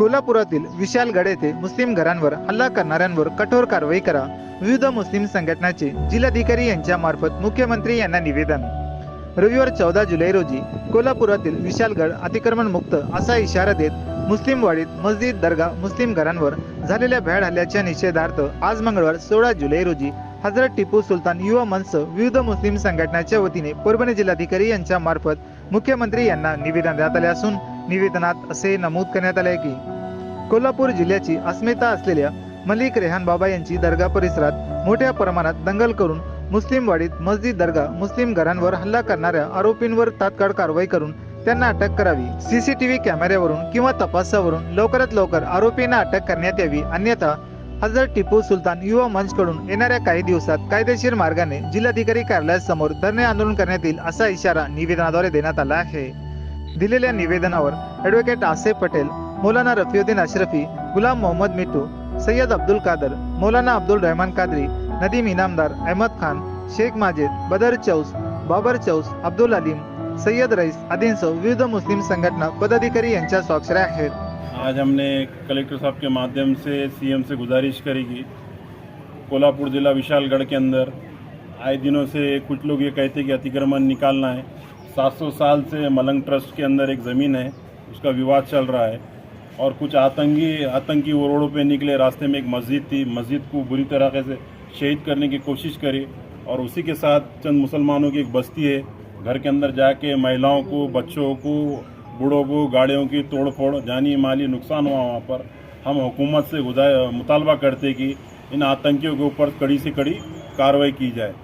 कोल्हापुरातील विशाल गड येथे मुस्लिम घरांवर हल्ला करणाऱ्यांवर कठोर कारवाई करा. विविध मुस्लिम संघटनाचे जिल्हाधिकारी यांच्या मार्फत मुख्यमंत्री यांना निवेदन. रविवार चौदा जुलै रोजी कोल्हापुरातील विशालगड अतिक्रमण मुक्त असा इशारा देत मुस्लिम वाडीत मस्जिद दर्गा मुस्लिम घरांवर झालेल्या भ्याड हल्ल्याच्या निषेधार्थ आज मंगळवार सोळा जुलै रोजी हजरत टिपू सुलतान युवा मंच विविध मुस्लिम संघटनाच्या वतीने परभणी जिल्हाधिकारी यांच्या मार्फत मुख्यमंत्री यांना निवेदन देण्यात आले असून निवेदनात असे नमूद करण्यात आले की कोल्हापूर जिल्ह्याची अस्मिता असलेल्या मलिक रेहान बाबा यांची दर्गा परिसरात मोठ्या प्रमाणात दंगल करून मुस्लिम वाडीत मस्जिद दर्गा मुस्लिम घरांवर हल्ला करणाऱ्या आरोपींवर तात्काळ कारवाई करून त्यांना अटक करावी. सीसीटीव्ही कॅमेऱ्यावरून किंवा तपासावरून लवकरात लवकर आरोपींना अटक करण्यात यावी. अन्यथा हजर टिपू सुलतान युवा मंच कडून येणाऱ्या काही दिवसात कायदेशीर मार्गाने जिल्हाधिकारी कार्यालयासमोर धरणे आंदोलन करण्यात येईल असा इशारा निवेदनाद्वारे देण्यात आला आहे. दिलेल्या निवेदनावर ॲडव्होकेट आसेफ पटेल मौलाना रफिउद्दीन अशरफी गुलाम मोहम्मद मिट्टू सय्यद अब्दुल कादर मौलाना अब्दुल रहमान कादरी नदीम इनामदार अहमद खान शेख माजिद बदर चौस बाबर चौस अब्दुल अलीम सय्यद रईस आदींसह विविध मुस्लिम संघटना पदाधिकारी यांच्या स्वाक्षऱ्या आहेत. आज हमने कलेक्टर साहब के माध्यम से सीएम से गुजारिश करी कि कोल्हापुर जिला विशालगढ़ के अंदर आए दिनों से कुछ लोग ये कहते कि अतिक्रमण निकालना है। 700 साल से मलंग ट्रस्ट के अंदर एक ज़मीन है, उसका विवाद चल रहा है और कुछ आतंकी आतंकी वो रोडों पे निकले रास्ते में एक मस्जिद थी, मस्जिद को बुरी तरह से शहीद करने की कोशिश करी और उसी के साथ चंद मुसलमानों की एक बस्ती है, घर के अंदर जाके महिलाओं को, बच्चों को, बूढ़ों को, गाड़ियों की तोड़ फोड़ जानी माली नुकसान हुआ वहाँ पर। हम हुकूमत से मुतालबा करते कि इन आतंकियों के ऊपर कड़ी से कड़ी कार्रवाई की जाए।